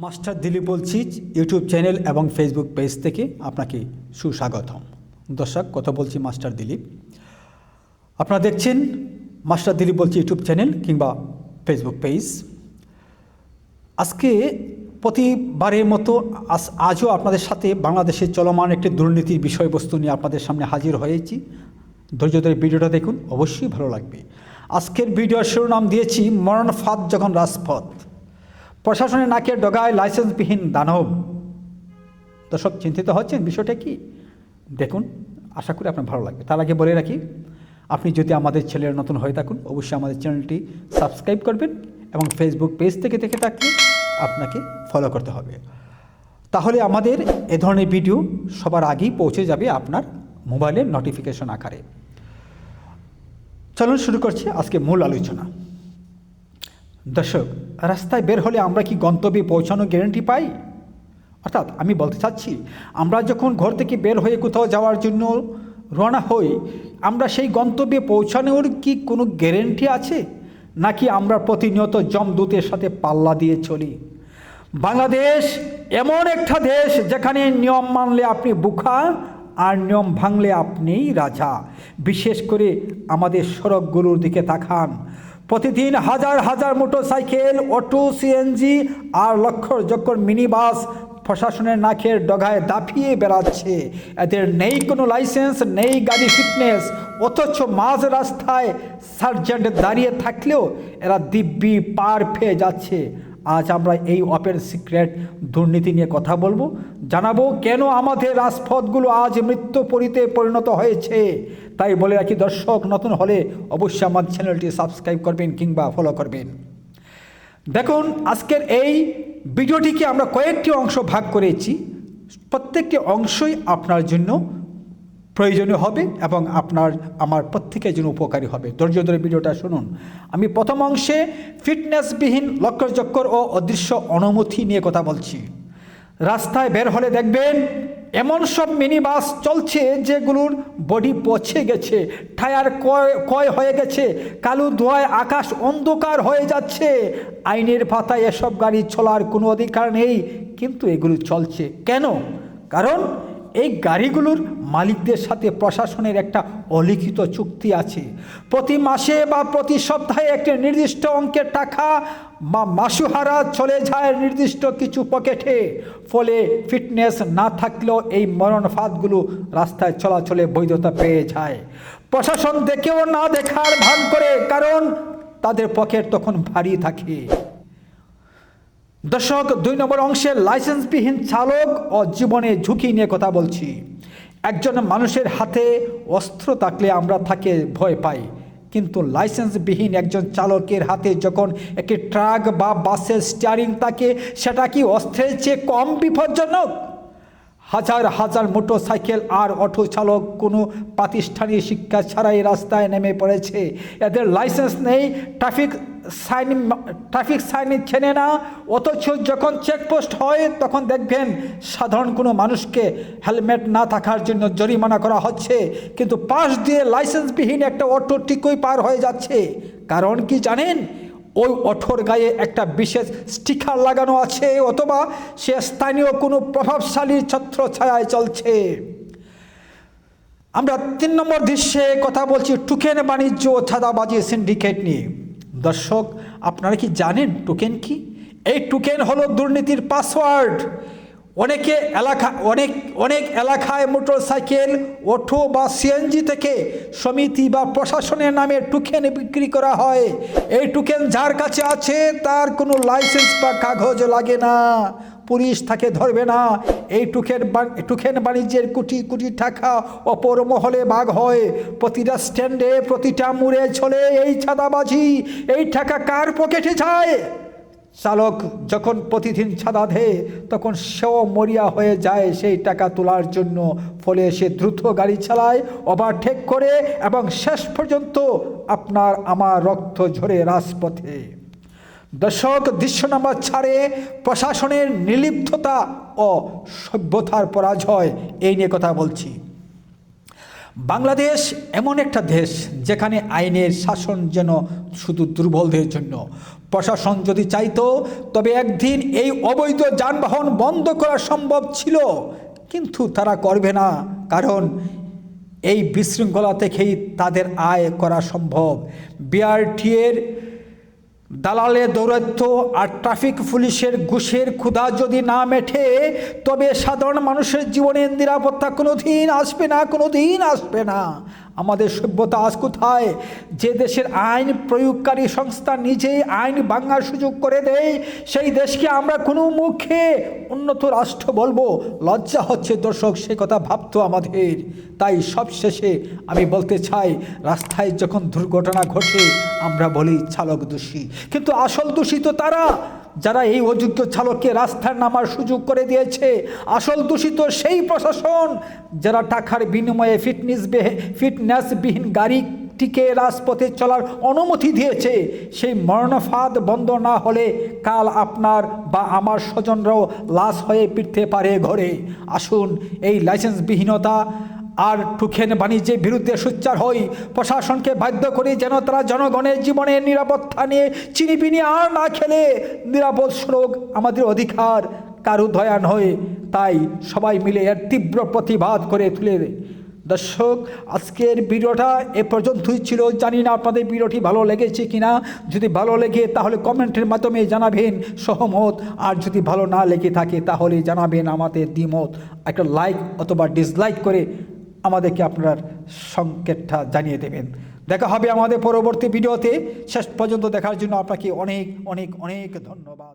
Master Dilip বলছি YouTube channel এবং Facebook page থেকে আপনাকে সুস্বাগতম। দর্শক, কথা বলছি মাস্টার দিলীপ। আপনারা দেখছেন মাস্টার দিলীপ বলছি ইউটিউব চ্যানেল কিংবা ফেসবুক পেজ। আজকে প্রতিবারের মতো আজ- আজও আপনাদের সাথে বাংলাদেশের চলমান একটি দুর্নীতির বিষয়বস্তু নিয়ে আপনাদের সামনে হাজির হয়েছি। ধৈর্য ধরে ভিডিওটা দেখুন, অবশ্যই ভালো লাগবে। আজকের ভিডিওর শিরোনাম দিয়েছি, মরণ ফাঁদ যখন রাজপথ। প্রশাসনের নাকের ডগায় লাইসেন্সবিহীন দানব। দর্শক চিন্তিত হচ্ছেন, বিষয়টা কি? দেখুন, আশা করি আপনার ভালো লাগবে। তার আগে বলে রাখি, আপনি যদি আমাদের ছেলের নতুন হয়ে থাকুন, অবশ্যই আমাদের চ্যানেলটি সাবস্ক্রাইব করবেন এবং ফেসবুক পেজ থেকে দেখে থাকলে আপনাকে ফলো করতে হবে। তাহলে আমাদের এ ধরনের ভিডিও সবার আগেই পৌঁছে যাবে আপনার মোবাইলের নোটিফিকেশন আকারে। চলুন শুরু করছি আজকে মূল আলোচনা। দর্শক রাস্তায় বের হলে আমরা কি গন্তব্যে পৌঁছানোর গ্যারান্টি পাই? অর্থাৎ আমি বলতে চাচ্ছি, আমরা যখন ঘর থেকে বের হয়ে কোথাও যাওয়ার জন্য রওনা হই, আমরা সেই গন্তব্যে পৌঁছানোর কি কোনো গ্যারেন্টি আছে? নাকি আমরা প্রতিনিয়ত জমদূতের সাথে পাল্লা দিয়ে চলি? বাংলাদেশ এমন একটা দেশ যেখানে নিয়ম মানলে আপনি বুখা আর নিয়ম ভাঙলে আপনিই রাজা। বিশেষ করে আমাদের সড়কগুলোর দিকে তাকান। প্রতিদিন হাজার হাজার মোটরসাইকেল, অটো, সিএনজি আর লক্ষ যক্ষর মিনি বাস প্রশাসনের নাকের ডগায় দাফিয়ে বেড়াচ্ছে। এদের নেই কোনো লাইসেন্স, নেই গাড়ি ফিটনেস, অথচ মাঝ রাস্তায় সার্জেন্ট দাঁড়িয়ে থাকলেও এরা দিব্যি পার পেয়ে যাচ্ছে। আজ আমরা এই ওপেন সিক্রেট দুর্নীতি নিয়ে কথা বলব। জানাব কেন আমাদের রাজপথগুলো আজ মৃত্যুপরিতে পরিণত হয়েছে? তাই বলে রাখি, দর্শক নতুন হলে অবশ্যই আমার চ্যানেলটি সাবস্ক্রাইব করবেন কিংবা ফলো করবেন। দেখুন, আজকের এই ভিডিওটিকে আমরা কয়েকটি অংশ ভাগ করেছি। প্রত্যেকটি অংশই আপনার জন্য প্রয়োজনীয় হবে এবং আপনার, আমার প্রত্যেকের জন্য উপকারী হবে। ধৈর্য ধরে ভিডিওটা শুনুন। আমি প্রথম অংশে ফিটনেসবিহীন লক্কর চক্কর ও অদৃশ্য অনুমতি নিয়ে কথা বলছি। রাস্তায় বের হলে দেখবেন এমন সব মিনি বাস চলছে যেগুলোর বডি পচে গেছে, টায়ার কয় কয় হয়ে গেছে, কালো ধোয়ায় আকাশ অন্ধকার হয়ে যাচ্ছে। আইনের পাতায় এসব গাড়ি চলার কোনো অধিকার নেই, কিন্তু এগুলো চলছে। কেন? কারণ এই গাড়িগুলোর মালিকদের সাথে প্রশাসনের একটা অলিখিত চুক্তি আছে। প্রতি মাসে বা প্রতি সপ্তাহে একটি নির্দিষ্ট অঙ্কের টাকা বা মাসুহারা চলে যায় নির্দিষ্ট কিছু পকেটে। ফলে ফিটনেস না থাকলেও এই মরণ ফাঁদগুলো রাস্তায় চলাচলে বৈধতা পেয়ে যায়। প্রশাসন দেখেও না দেখার ভান করে, কারণ তাদের পকেট তখন ভারী থাকে। দর্শক, দুই নম্বর অংশে লাইসেন্সবিহীন চালক ও জীবনে ঝুঁকি নিয়ে কথা বলছি। একজন মানুষের হাতে অস্ত্র থাকলে আমরা তাকে ভয় পাই, কিন্তু লাইসেন্সবিহীন একজন চালকের হাতে যখন একটি ট্রাক বা বাসের স্টিয়ারিং থাকে, সেটা কি অস্ত্রের চেয়ে কম বিপজ্জনক? হাজার হাজার মোটরসাইকেল আর অটো চালক কোনো প্রাতিষ্ঠানিক শিক্ষা ছাড়াই রাস্তায় নেমে পড়েছে। এদের লাইসেন্স নেই, ট্রাফিক সাইন ট্রাফিক সাইন চেনে না, অথচ যখন চেকপোস্ট হয়, তখন দেখবেন সাধারণ কোনো মানুষকে হেলমেট না থাকার জন্য জরিমানা করা হচ্ছে। কিন্তু পাশ দিয়ে লাইসেন্সবিহীন একটা অটো ঠিকই পার হয়ে যাচ্ছে। কারণ কি জানেন? ওই অঠোর গায়ে একটা বিশেষ স্টিকার লাগানো আছে, অথবা সে স্থানীয় কোনো প্রভাবশালী ছত্র ছায়ায় চলছে। আমরা তিন নম্বর দৃশ্যে কথা বলছি টুকেন বাণিজ্য ছাদাবাজি সিন্ডিকেট নিয়ে। দর্শক, আপনারা কি জানেন টোকেন কি? এই টোকেন হলো দুর্নীতির পাসওয়ার্ড অনেকে এলাকা, অনেক অনেক এলাকায় মোটরসাইকেল অটো বা সিএনজি থেকে সমিতি বা প্রশাসনের নামে টুকেন বিক্রি করা হয়। এই টুকেন যার কাছে আছে, তার কোনো লাইসেন্স বা কাগজ লাগে না। পুলিশ তাকে ধরবে না। এই টুকেন টুকেন বাণিজ্যের কোটি কোটি টাকা অপর মহলে ভাগ হয়। প্রতিটা স্ট্যান্ডে প্রতিটা মুড়ে চলে এই ছাদাবাজি। এই টাকা কার পকেটে যায়? চালক যখন প্রতিদিন ছাদা দেয়, তখন সেও মরিয়া হয়ে যায় সেই টাকা তোলার জন্য। ফলে সে দ্রুত গাড়ি চালায় ওভারটেক করে এবং শেষ পর্যন্ত আপনার, আমার রক্ত ঝরে রাজপথে। দর্শক দৃশ্য নাম্বার ছাড়ে প্রশাসনের নির্লিপ্ততা ও সভ্যতার পরাজয় এই নিয়ে কথা বলছি। বাংলাদেশ এমন একটা দেশ যেখানে আইনের শাসন যেন শুধু দুর্বলদের জন্য। প্রশাসন যদি চাইতো, তবে একদিন এই অবৈধ যানবাহন বন্ধ করা সম্ভব ছিল। কিন্তু তারা করবে না, কারণ এই বিশৃঙ্খলা থেকেই তাদের আয় করা সম্ভব। বিআরটিএর দালালে দৌরাত্য আর ট্রাফিক পুলিশের ঘুষের ক্ষুধা যদি না মেঠে তবে সাধারণ মানুষের জীবনের নিরাপত্তা কোনো দিন আসবে না কোনো দিন আসবে না। আমাদের সভ্যতা আজ কোথায়? যে দেশের আইন প্রয়োগকারী সংস্থা নিজেই আইন ভাঙার সুযোগ করে দেয়, সেই দেশকে আমরা কোনো মুখে উন্নত রাষ্ট্র বলব। লজ্জা হচ্ছে দর্শক, সে কথা ভাবতো আমাদের। তাই সবশেষে আমি বলতে চাই, রাস্তায় যখন দুর্ঘটনা ঘটে, আমরা বলি চালক দোষী। কিন্তু আসল দোষী তো তারা, যারা এই অযোগ্য চালককে রাস্তায় নামার সুযোগ করে দিয়েছে। আসল দূষিত সেই প্রশাসন, যারা টাকার বিনিময়ে ফিটনেস ফিটনেসবিহীন গাড়িটিকে রাজপথে চলার অনুমতি দিয়েছে। সেই মরণফাদ বন্ধ না হলে কাল আপনার বা আমার স্বজনরাও লাশ হয়ে ফিরতে পারে ঘরে। আসুন, এই লাইসেন্সবিহীনতা আর টুকেন বাণিজ্যের বিরুদ্ধে সোচ্চার হই। প্রশাসনকে বাধ্য করি যেন তারা জনগণের জীবনের নিরাপত্তা নিয়ে চিনিপিনি আর না খেলে নিরাপদ সড়ক আমাদের অধিকার কারু দয়া নয় তাই সবাই মিলে এর তীব্র প্রতিবাদ করে তুলে দর্শক, আজকের ভিডিওটা এ পর্যন্তই ছিল। জানি না আপনাদের ভিডিওটি ভালো লেগেছে কিনা। যদি ভালো লেগে, তাহলে কমেন্টের মাধ্যমে জানাবেন সহমত। আর যদি ভালো না লেগে থাকে, তাহলে জানাবেন আমাদের দ্বিমত। একটা লাইক অথবা ডিসলাইক করে আমাদেরকে আপনার সংকেতটা জানিয়ে দেবেন। দেখা হবে আমাদের পরবর্তী ভিডিওতে। শেষ পর্যন্ত দেখার জন্য আপনাকে অনেক অনেক অনেক ধন্যবাদ।